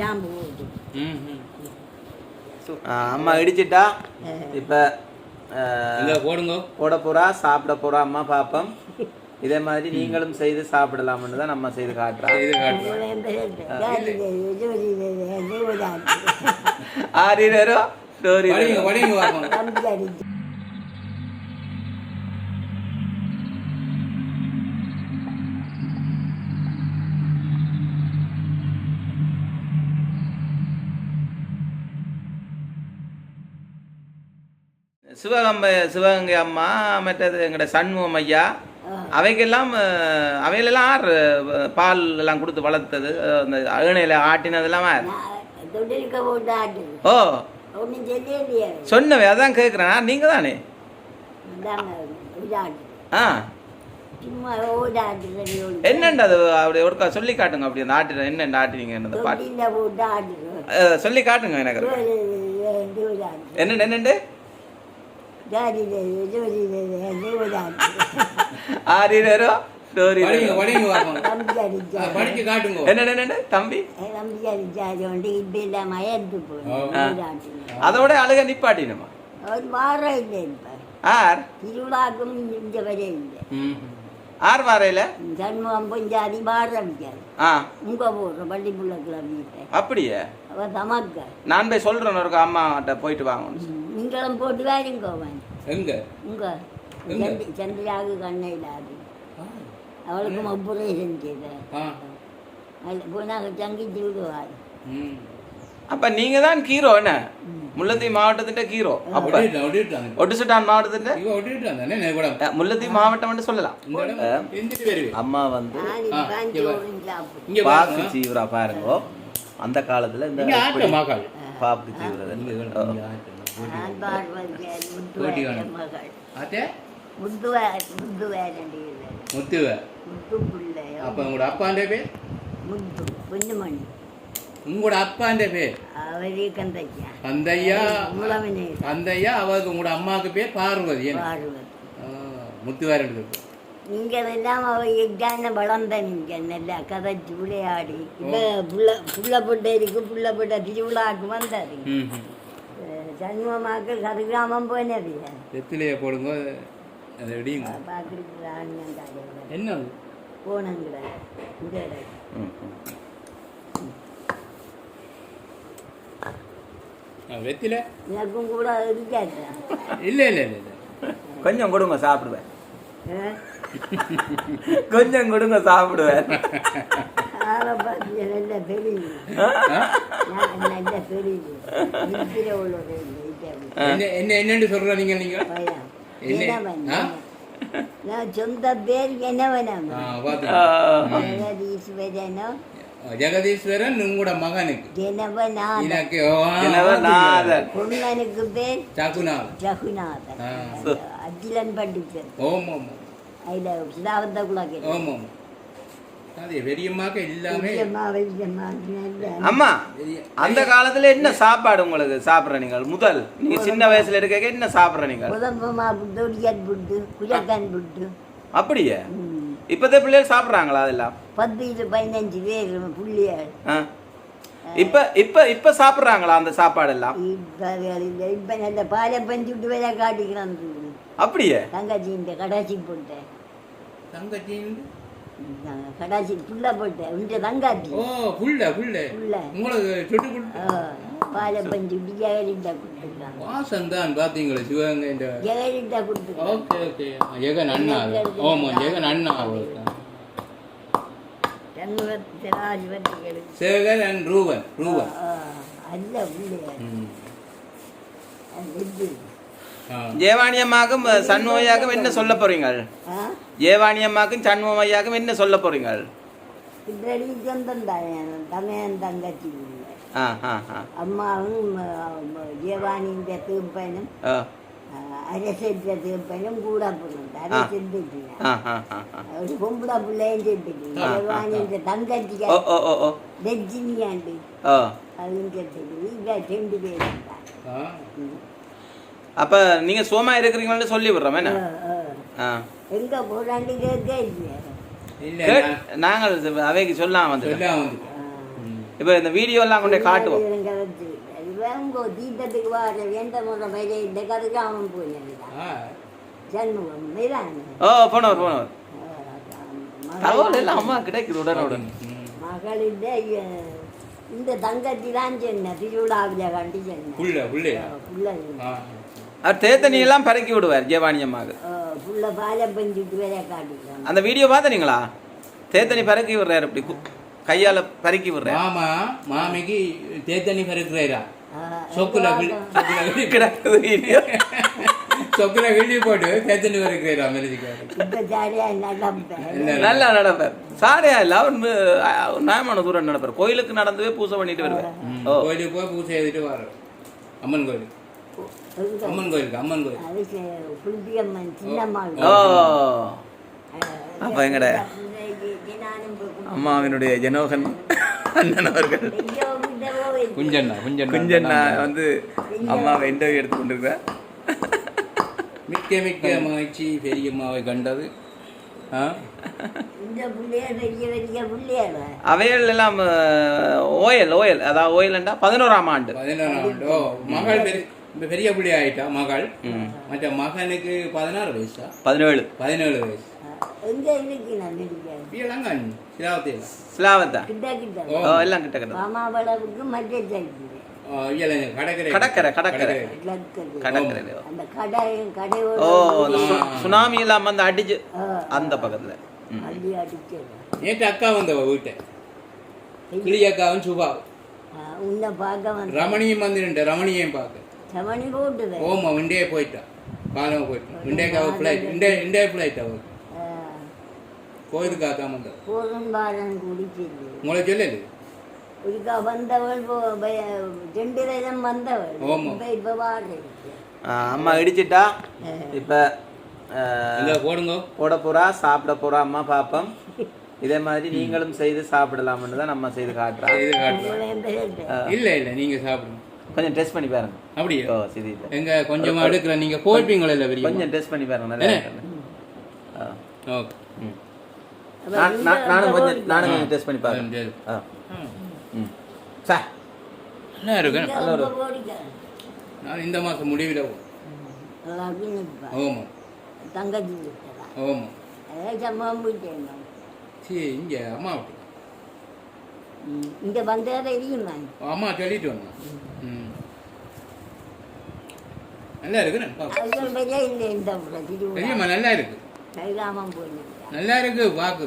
ஜாம்பு அம்மா இடிச்சிட்டா இப்போ போடுங்க. போட போறா சாப்பிட போறா அம்மா பாப்போம். இதே மாதிரி நீங்களும் செய்து சாப்பிடலாம்னு தான் நம்ம செய்து காட்டுறோம். ஆறு நேரம் சிவகம்பை சிவகங்கை அம்மா மற்றது எங்கட சண்முகம் ஐயா அவைக்கெல்லாம் அஹ், அவைகளெல்லாம் ஆறு பால் எல்லாம் கொடுத்து வளர்த்தது. அந்த அகணையில ஆட்டினதெல்லாம் ஓ. சொன்னவே அதான் கேட்குறேன் நீங்க தானே? ஆ. என்னண்டு அது? அப்படி ஒருக்கா சொல்லி காட்டுங்க. அப்படி அந்த ஆட்டு என்னென்ன ஆட்டினீங்க அந்த பாட்டு சொல்லி காட்டுங்க எனக்கு. என்னண்டு என்னண்டு ஜாதி தேவதாட்டு ஆறு நேரம் ஸ்டோரி படிங்க படிங்க பார்ப்போம். தம்பி ஆ, அடிச்சா படிச்சு காட்டுங்க என்னண்டு என்னண்டு தம்பி? தம்பி அடிச்சா அது வந்து இப்போ இல்லாம ஏற்று போயிடும் அதோட அழுக நிப்பாட்டினுமா? வாரம் இல்லை ஆர்? திருவிழாக்கும் இந்த வரை இல்லை ஆர் வாரையில? சண்முகம் பஞ்சாதி வாரம் ஆ. உங்க போடுற பள்ளிப்புள்ள கிளம்பிட்டு அப்படியே? அவ தமக்க நான் போய் சொல்றேன் ஒரு அம்மாட்ட போயிட்டு வாங்க நீங்களும் போட்டு வாருங்க எங்க உங்க எங்க? சந்தி- சந்திராகு கண்ணையிடாது அவளுக்கும் ஆபரேஷன் செய்த ஆ போனாங்க தங்கிச்சு விடுவார் ம் அப்ப நீங்க தான் ஹீரோ என்ன முல்லத்தீவு மாவட்டத்தின் ஹீரோ அப்ப ஒட்டுசுட்டான் அஹ், முல்லைத்தீவு மாவட்டம் சொல்லலாம் அம்மா வந்து பாக்கு சீவரா பாருங்க அந்த காலத்துல இந்த பாக்கு சீவுறது வேரண்டியது முத்துவ அப்ப உங்களோட அப்பாண்ட பேர் முத்து பொன்னுமணி உங்களோட அப்பாண்ட பேர் அவரே கந்தையா கந்தையா கந்தையா அவருக்கு உங்களோட அம்மாவுக்கு பேர் பார்வதி முத்துவாரன் நீங்க எல்லாம் அவ எக்கான வளர்ந்த நீங்க நல்லா கதைச்சு விளையாடி புள்ள புள்ள பொட்டை இருக்கு புள்ள பொட்டை திருவிழாக்கு வந்தது ம் ம். அஹ் சண்முகமாக்கு கதிராமம் போனது வெத்திலையை போடுங்க அதை பார்க்குறதுக்கு என்ன அது? போனங்கிற இந்த வெத்திலை எனக்கும் கூட இருக்காது இல்ல இல்ல இல்ல இல்ல கொஞ்சம் கொடுங்க சாப்பிடுவேன் கொஞ்சம் கொடுங்க சாப்பிடுவேன் ஆளை பார்த்து நல்ல பெரிய நான் நல்ல பெரிய இருக்கிற உள்ளது என்ன என்ன என்னன்னு சொல்ற நீங்க நீங்க சொந்த பேர் என்னவனம்? பாத்து. ஜெகதீஸ்வரனோ? உங்களோட மகனுக்கு. பொண்ணனுக்கு பேர் சகுநாதன் ரகுநாதன் ஆ. அகிலன் பண்டிதன். ஓம் ஓம் அதில் சிதாவந்த குலகை ஓம் ஓம் அது பெரியம்மாக்கு எல்லாமே பெரியம்மா பெரியம்மா நல்ல அம்மா அந்த காலத்துல என்ன சாப்பாடு உங்களுக்கு சாப்பிடுற நீங்கள்? முதல். நீங்க சின்ன வயசுல இருக்க என்ன சாப்பிடுற நீங்கள்? அப்படியே. இப்பதே பிள்ளைகள் சாப்பிடுறாங்களா அதெல்லாம்? பத்து பதினஞ்சு பேர் புள்ளியாள் ஆ. இப்ப இப்ப இப்ப சாப்பிடுறாங்களா அந்த சாப்பாடு எல்லாம் இப்போ நல்ல பாலை பஞ்சு விட்டு வேலை காட்டிக்கிறான். அப்படியே? தங்கச்சி இந்த கடாச்சி போட்டேன். தங்கச்சி கடாச்சி புள்ள போட்டேன். இந்த தங்காச்சி ஓ புள்ள புள்ள புள்ள உங்களுக்கு சுட்டு புள்ள ஆ, பாலை பஞ்சு ஜெகலிட்டா கொடுத்துருக்காங்க. வாசம் தான் பாத்தீங்களா சிவகங்கை இந்த ஜெகலிட்டா கொடுத்துருக்காங்க. Okay okay. ஜெகன் அண்ணா ஓமோ ஜெகன் அண்ணா அவருக்கு சேகர் அண்ட் ரூபன் ரூபன். அல்ல பிள்ளையார் ம். அது இது. ஆ. ஜேவாணி அம்மாக்கும் சண்முகையாக்கும் என்ன சொல்ல போறீங்க? ஆ ஜேவாணி அம்மாக்கும் சண்முகையாக்கும் என்ன சொல்ல போறீங்க இப்படி சொந்தம் தானே தமையன் தங்கச்சி. இல்லை ஆ ஆ. ஆ அம்மாவும் ஜீவானியின் தீர்ப்பனும் ஆ. அரசென்ற தீர்ப்பனும் கூட பிறந்த ஆ. ஒரு பொம்பளை பிள்ளையும் செத்துட்டு ஜீவானின்ற தங்கச்சி ஓ ஓ ஓ ஓ. லட்சுமியாண்டு ஓ அதுவும் செத்துட்டு இவ ரெண்டு. அப்ப நீங்க சுகமா இருக்கிறீங்கன்னு சொல்லி விடுறோம் என்ன? எங்க போறாண்டு கேட்க இல்ல நாங்கள் அவைக்கு சொல்லாம வந்து. இப்போ இந்த வீடியோ எல்லாம் கொண்டு காட்டுவோம். வேங்கோ தீபத்துக்கு வார வேண்ட முறை பயிரை இந்த கதைக்கு அவன் போயிருந்தான் மீதான ஓ போனவர் போனவர். தகவல் எல்லாம் அம்மா கிடைக்குது மகளிட இந்த தங்கச்சி தான் சொன்ன திருவிழாவில் கண்டி சொன்ன. புள்ள புள்ளையா? புள்ள ஆ. அவர் தேத்தனி எல்லாம் பறக்கி விடுவார் ஜெயவாணி அம்மாவுக்கு. அந்த வீடியோ பார்த்தீங்களா தேத்தனி பறக்கி விடுறாரு இப்படி கையால பறக்கி விடுறாரு. மாமா மாமிக்கு தேத்தண்ணி பருக்குறாரா சொக்குல கிடக்குது வீடியோ. சொக்குல கிள்ளி போட்டு இப்ப ஜாலியா நடப்பேன். நல்லா நடப்பார். சாரியா இல்ல அவர் நியாயமான தூரம் நடப்பார். கோயிலுக்கு நடந்துவே பூசை பண்ணிட்டு வருவார் ஓ. கோயிலுக்கு போய் பூஜை செய்துட்டு வரோம் அம்மன் கோயிலுக்கு. அம்மன் கோயிலுக்கு அம்மன் கோயில். ஓ. அப்ப எங்கட? அம்மாவினுடைய ஜனோகன் அண்ணன் அவர்கள். குஞ்சண்ணா குஞ்சண்ணா குஞ்சண்ணா வந்து அம்மாவை இன்டர்வியூ எடுத்து கொண்டிருக்கிறார். மிக்க மிக்க மகிழ்ச்சி பெரியம்மாவை கண்டது. அவைகள் எல்லாம் ஓயல் ஓயல் அதாவது ஓயல்ண்டா பதினோராம் ஆண்டு. பதினாறாம் ஆண்டு. மகள் பெரிய இப்ப பெரிய பிள்ளை ஆயிட்டா மகள். மற்ற மகனுக்கு பதினாறு வயசா? பதினேழு. பதினேழு வயசு. அந்த அந்த சுனாமி எல்லாம் வந்து அடிச்சு அந்த பக்கத்துல. நேற்று அக்கா வந்தவ வீட்டை. கிளி அக்காவும் சுபா உன்னை பார்க்க வந்து ரமணியும் வந்துட்டு ரமணியையும் பார்க்க. சமணி போட்டுது ஓமா இண்டே போயிட்டா காலம் போயிட்டா இண்டேக்காவ ஃப்ளைட் இண்டே இண்டே ஃப்ளைட் அவ கோயிலுக்கு வந்தவ போதும் பாரன் குடிச்சது உங்களை சொல்லல ஒருக்கா வந்தவள் ரெண்டு தரம் வந்தவள். இப்ப இப்ப வாடு ஆ, அம்மா இடிச்சிட்டா இப்ப போடுங்க போட போறா சாப்பிட போறா அம்மா பாப்போம் இதே மாதிரி நீங்களும் செய்து சாப்பிடலாம்னு தான் நம்ம செய்து காட்டுறோம் இல்ல இல்ல நீங்க சாப்பிடுங்க கொஞ்சம் டெஸ்ட் பண்ணி பாருங்க. அப்படியே? ஓ சரி இல்ல எங்க கொஞ்சமா எடுக்கிற நீங்க கோய்ப்பீங்களா இல்ல பெரிய கொஞ்சம் டெஸ்ட் பண்ணி பாருங்க நல்லா இருக்குன்னு. ஆ. ஓகே. ம். நான்- நான்- நானும் கொஞ்சம் நானும் கொஞ்சம் டெஸ்ட் பண்ணி பாருங்க. சரி. ஆ. ம். சா. என்ன இருக்கு? ரொம்ப போடிக்க நான் இந்த மாசம் முடிவில் ஓமா தங்கச்சி போயிட்டேன் சரி இங்க அம்மா இங்க வந்ததை தெரியுமா அம்மா சொல்லிட்டு வந்தேன் ம். நல்லா திருவிழா. பெரியம்மா நல்லா இருக்கு? நல்லா இருக்கு பாக்கு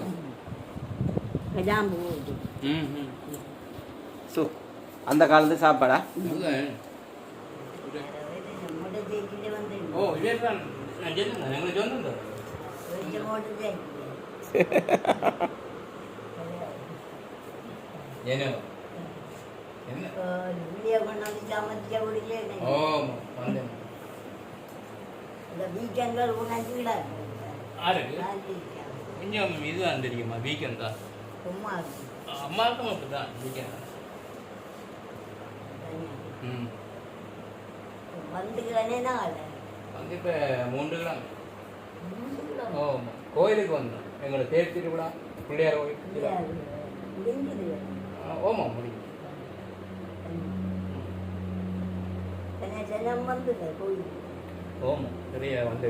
கஜாம்பு போட்டு ம் ம். சு அந்த காலத்து சாப்பாடா? வந்து ஓ நான் சொன்னேன் எங்களுக்கு சொன்னேன் கொஞ்சம் போட்டு தேய்ச்சி என்ன என்ன வெளியே கொண்டாந்து சமைச்ச முடியல ஓமா வந்தேன் இந்த வீக்கெண்ட்கள் கொண்டாந்து விடாது ஆருக்கு கொஞ்சம் இதுதான் தெரியுமா? வீக்கெண்ட் தான். அம்மாவுக்கும் அப்படிதான் வீக்கெண்ட் ம். வந்து இப்போ மூன்று கிழமை ஓ கோயிலுக்கு வந்தோம். எங்களோட தேர் திருவிழா பிள்ளையார் கோயில் திருவிழா. முடிஞ்சது ஆ, ஓமா முடியும் என்ன ஜனம் வந்தது. கோயில் ஓமா நிறைய வந்து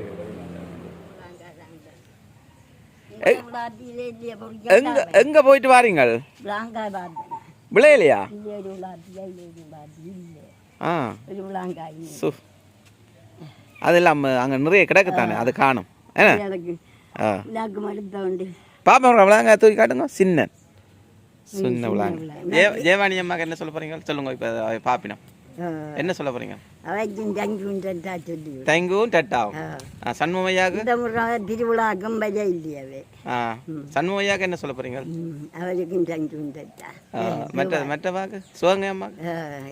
எங்க எங்க போயிட்டு வாரீங்கள் விளையலையா ஆ. சு அதெல்லாம் அங்க நிறைய கிடக்குத்தானே அது காணும். பாப்பா விளாங்க தூக்கி காட்டுங்க. சின்ன ஜெயவாணி அம்மாக்கு என்ன சொல்ல போறீங்க? சொல்லுங்க இப்போ பாப்பினம் என்ன சொல்ல போறீங்க? தேங்கும் டட்டாவும் ஆ. சண்முகையாக்கு இந்த முறை திருவிழாக்கும் பஜை இல்லையாவே ஆ. சண்முகையாக்கு என்ன சொல்ல போறீங்க? அவருக்கும் தங்குன்றா ஆ, மற்ற மற்ற வாக்கு சிவகங்கை அம்மாக்கு?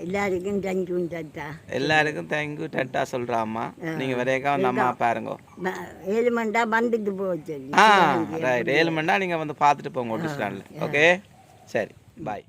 எல்லாருக்கும் எல்லாருக்கும் தேங்கு டட்டா சொல்றா அம்மா. நீங்க வரையக்கா வந்து அம்மா பாருங்க. ஏழு மண்டா வந்துட்டு ரைட் ஏழு மணி நேரம் நீங்க வந்து பார்த்துட்டு போங்க ஓகே சரி பாய்